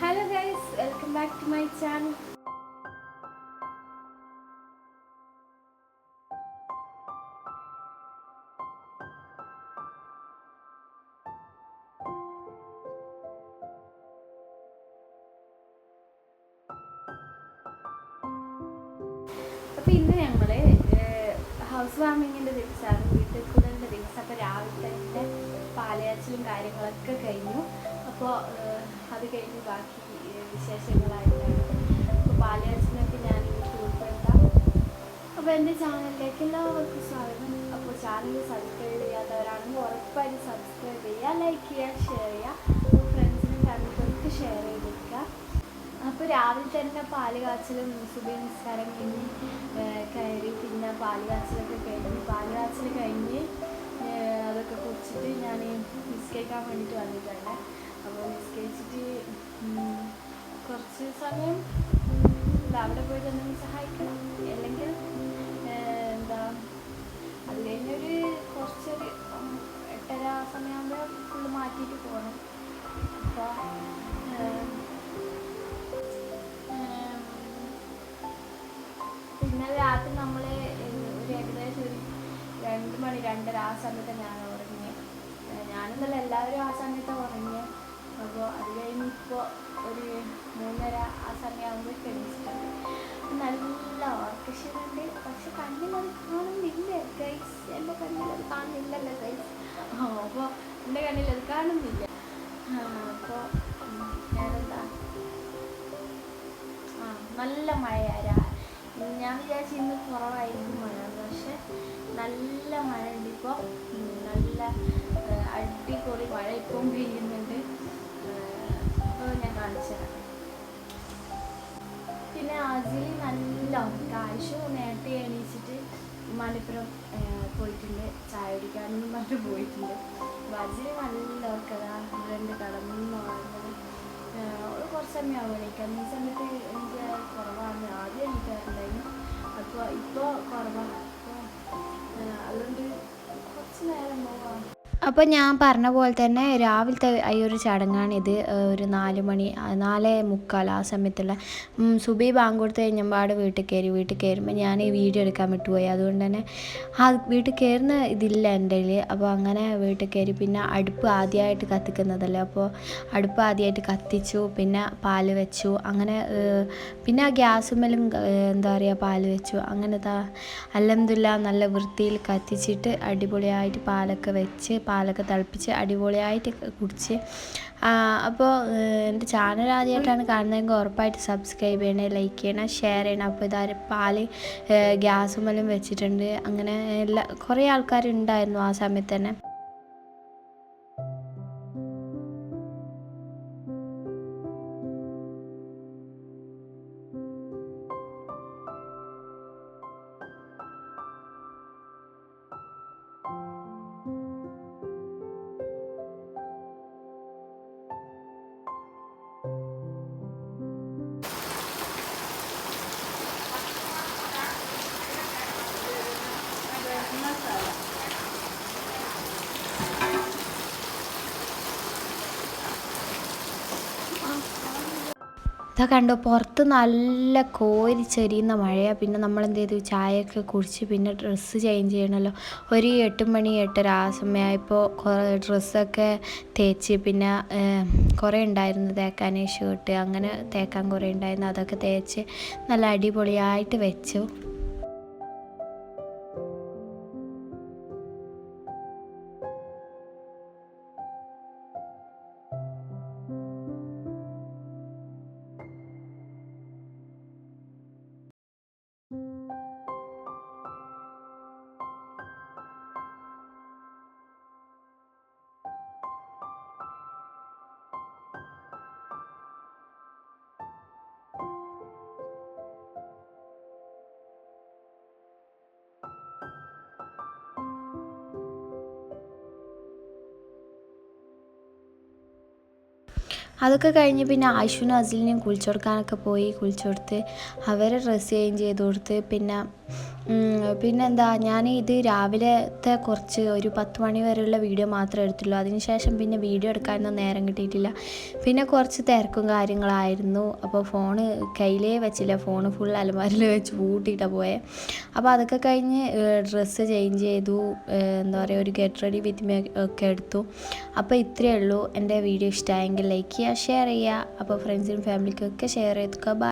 Hello guys welcome back to my channel അപ്പോൾ ഇന്ന് ഞങ്ങൾ ഹൗസ് വാമിങ്ങിന്റെ ദിവസമാണ് വീട്ടിൽ കൂടലിന്റെ ദിവസം അപ്പോൾ രാവിലത്തെ എന്റെ പാലയാച്ചിലും കാര്യങ്ങളൊക്കെ കഴിഞ്ഞു. അപ്പോൾ അത് കഴിഞ്ഞ് ബാക്കി വിശേഷങ്ങളായിട്ടാണ് അപ്പോൾ പാലയാച്ചിലൊക്കെ ഞാൻ ഉൾപ്പെടുത്താം അപ്പോൾ എന്റെ ചാനലിലേക്ക് എല്ലാവർക്കും സ്വാഗതം അപ്പോൾ ചാനൽ സബ്സ്ക്രൈബ് ചെയ്യാത്തവരാണെങ്കിൽ ഉറപ്പായിട്ട് സബ്സ്ക്രൈബ് ചെയ്യുക ലൈക്ക് ചെയ്യുക ഷെയർ ചെയ്യുക ഫ്രണ്ട്സിനും ഫാമിലിക്കൊക്കെ ഷെയർ ചെയ്ത് അപ്പോൾ രാവിലെ തന്നെ പാൽ കാച്ചലും സുബി നിസ്കാരം കഴിഞ്ഞ് കയറി പിന്നെ പാൽ കാച്ചലൊക്കെ കഴിഞ്ഞ് പാൽ കാച്ചൽ കഴിഞ്ഞ് അതൊക്കെ കുടിച്ചിട്ട് ഞാൻ നിസ്കരിക്കാൻ വേണ്ടിയിട്ട് വന്നിട്ടുണ്ട് അപ്പോൾ ഉം, കുറച്ച് സമയം അവിടെ പോയിട്ട് എന്തെങ്കിലും സഹായിക്കണം. അല്ലെങ്കിൽ എന്താ അത് കഴിഞ്ഞൊരു കുറച്ചൊരു എട്ടര സമയമാകുമ്പോൾ ഫുള്ള് മാറ്റിയിട്ട് പോകണം. അപ്പോൾ പിന്നെ രാത്രി നമ്മൾ ഒരു ഏകദേശം ഒരു രണ്ട് മണി രണ്ടര ആ സമയത്ത് ഞാൻ ഉറങ്ങി. ഞാനെന്നല്ല എല്ലാവരും ആ സമയത്ത് ഉറങ്ങി അപ്പോൾ ഒരു മൂന്നര ആ സമയമാകുമ്പോൾ കഴിച്ചിട്ടുണ്ട് നല്ല ഓർക്കഷനുണ്ട് പക്ഷെ കണ്ണിലത് കാണുന്നില്ല ഗൈസ് എന്റെ കണ്ണിലത് കാണുന്നില്ലല്ലോ ഗൈസ് അപ്പോൾ എന്റെ കണ്ണിലത് കാണുന്നില്ല. അപ്പോൾ ഞാനെന്താ? ആ നല്ല മഴയാരാ. ഞാൻ വിചാരിച്ചു ഇന്ന് കുറവായിരിക്കും മഴ പക്ഷെ നല്ല മഴ ഉണ്ട് ഇപ്പോൾ നല്ല അടിപൊളി മഴ ഇപ്പം പെയ്യുന്നുണ്ട്. കാണിച്ചു പിന്നെ അതിൽ നല്ല കാശു നേരത്തെ എണീച്ചിട്ട് മലപ്പുറം പോയിട്ടുണ്ട്. ചായ കുടിക്കാനും പറഞ്ഞു പോയിട്ടുണ്ട് വജിൽ നല്ല ഓർക്കതാ രണ്ട് കടന്നു പറയുന്നത് കുറച്ച് സമയം എണീക്കാൻ ഈ സമയത്ത് എനിക്ക് കുറവാണ്. ആദ്യം അപ്പോൾ ഞാൻ പറഞ്ഞ പോലെ തന്നെ രാവിലത്തെ ഈ ഒരു ചടങ്ങാണിത് ഒരു നാല് മണി നാല് മുക്കാൽ ആ സമയത്തുള്ള സുബി ബാങ്ക് കൊടുത്ത് കഴിഞ്ഞമ്പാട് വീട്ടിൽ കയറി വീട്ടിൽ കയറുമ്പോൾ ഞാൻ ഈ വീഡിയോ എടുക്കാൻ വിട്ടുപോയി. അതുകൊണ്ട് തന്നെ ആ വീട്ടിൽ കയറുന്ന ഇതില്ല എന്റെ അപ്പോൾ അങ്ങനെ വീട്ടിൽ കയറി പിന്നെ അടുപ്പ് ആദ്യമായിട്ട് കത്തിക്കുന്നതല്ലേ? അപ്പോൾ അടുപ്പ് ആദ്യമായിട്ട് കത്തിച്ചു പിന്നെ പാൽ വെച്ചു അങ്ങനെ പിന്നെ ആ ഗ്യാസുമ്മലും എന്താ പറയുക പാൽ വെച്ചു. അങ്ങനെ താ അലഹമില്ല നല്ല വൃത്തിയിൽ കത്തിച്ചിട്ട് അടിപൊളിയായിട്ട് പാലൊക്കെ വെച്ച് പാലൊക്കെ തിളപ്പിച്ച് അടിപൊളിയായിട്ട് കുടിച്ച്. അപ്പോൾ എന്റെ ചാനൽ ആദ്യമായിട്ടാണ് കാണുന്നതെങ്കിൽ ഉറപ്പായിട്ട് സബ്സ്ക്രൈബ് ചെയ്യണേ ലൈക്ക് ചെയ്യണം ഷെയർ ചെയ്യണം. അപ്പോൾ ഇതാ പാൽ ഗ്യാസും എല്ലാം വെച്ചിട്ടുണ്ട്. അങ്ങനെ എല്ലാ കുറേ ആൾക്കാരുണ്ടായിരുന്നു ആ സമയത്ത് തന്നെ. ഇതാ കണ്ടോ പുറത്ത് നല്ല കോരി ചെരിയുന്ന മഴയാണ് പിന്നെ നമ്മൾ എന്ത് ചെയ്തു? ചായയൊക്കെ കുടിച്ച് പിന്നെ ഡ്രസ്സ് ചേഞ്ച് ചെയ്യണമല്ലോ ഒരു എട്ട് മണി എട്ടര ആ സമയമായപ്പോൾ കുറേ ഡ്രസ്സൊക്കെ തേച്ച് പിന്നെ കുറേ ഉണ്ടായിരുന്നു. തേക്കാൻ ഷർട്ട് അങ്ങനെ തേക്കാൻ കുറേ ഉണ്ടായിരുന്നു. അതൊക്കെ തേച്ച് നല്ല അടിപൊളിയായിട്ട് വെച്ചു. അതൊക്കെ കഴിഞ്ഞ് പിന്നെ ആശുവിനും അസിലിനെയും കുളിച്ചു കൊടുക്കാനൊക്കെ പോയി കുളിച്ചു കൊടുത്ത് അവരെ ഡ്രസ്സ് ചേഞ്ച് ചെയ്ത് കൊടുത്ത് പിന്നെ പിന്നെന്താ ഞാൻ ഇത് രാവിലത്തെ കുറച്ച് ഒരു പത്ത് മണി വരെയുള്ള വീഡിയോ മാത്രമേ എടുത്തുള്ളൂ. അതിനുശേഷം പിന്നെ വീഡിയോ എടുക്കാനൊന്നും നേരം കിട്ടിയിട്ടില്ല. പിന്നെ കുറച്ച് തിരക്കും കാര്യങ്ങളായിരുന്നു. അപ്പോൾ ഫോണ് കയ്യിലേ വെച്ചില്ല. ഫോണ് ഫുൾ അലമാരിൽ വെച്ച് പൂട്ടിയിട്ടാണ് പോയത് അപ്പോൾ അതൊക്കെ കഴിഞ്ഞ് ഡ്രസ്സ് ചേഞ്ച് ചെയ്തു. എന്താ പറയുക ഒരു ഗെറ്റ് റെഡി വിത്ത് മേ ഒക്കെ എടുത്തു. അപ്പോൾ ഇത്രയേ ഉള്ളൂ. എന്റെ വീഡിയോ ഇഷ്ടമായെങ്കിൽ ലൈക്ക് ചെയ്യുക ഷെയർ ചെയ്യുക. അപ്പോൾ ഫ്രണ്ട്സിനും ഫാമിലിക്കൊക്കെ ഷെയർ ചെയ്തൊക്കെ ബൈ